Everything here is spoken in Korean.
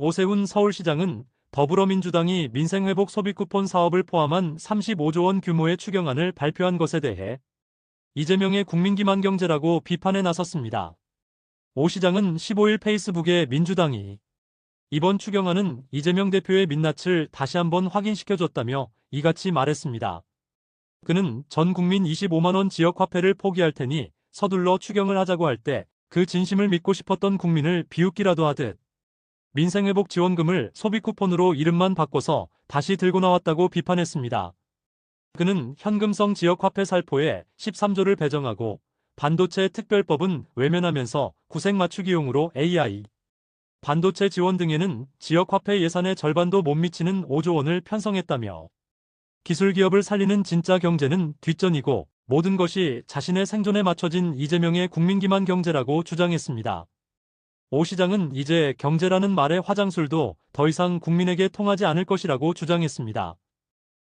오세훈 서울시장은 더불어민주당이 민생회복 소비쿠폰 사업을 포함한 35조 원 규모의 추경안을 발표한 것에 대해 이재명의 국민기만 경제라고 비판에 나섰습니다. 오 시장은 15일 페이스북에 민주당이 이번 추경안은 이재명 대표의 민낯을 다시 한번 확인시켜줬다며 이같이 말했습니다. 그는 전 국민 25만원 지역 화폐를 포기할 테니 서둘러 추경을 하자고 할 때 그 진심을 믿고 싶었던 국민을 비웃기라도 하듯 민생회복 지원금을 소비 쿠폰으로 이름만 바꿔서 다시 들고 나왔다고 비판했습니다. 그는 현금성 지역화폐 살포에 13조를 배정하고 반도체 특별법은 외면하면서 구색 맞추기용으로 AI, 반도체 지원 등에는 지역화폐 예산의 절반도 못 미치는 5조 원을 편성했다며 기술기업을 살리는 진짜 경제는 뒷전이고 모든 것이 자신의 생존에 맞춰진 이재명의 국민기만 경제라고 주장했습니다. 오 시장은 이제 경제라는 말의 화장술도 더 이상 국민에게 통하지 않을 것이라고 주장했습니다.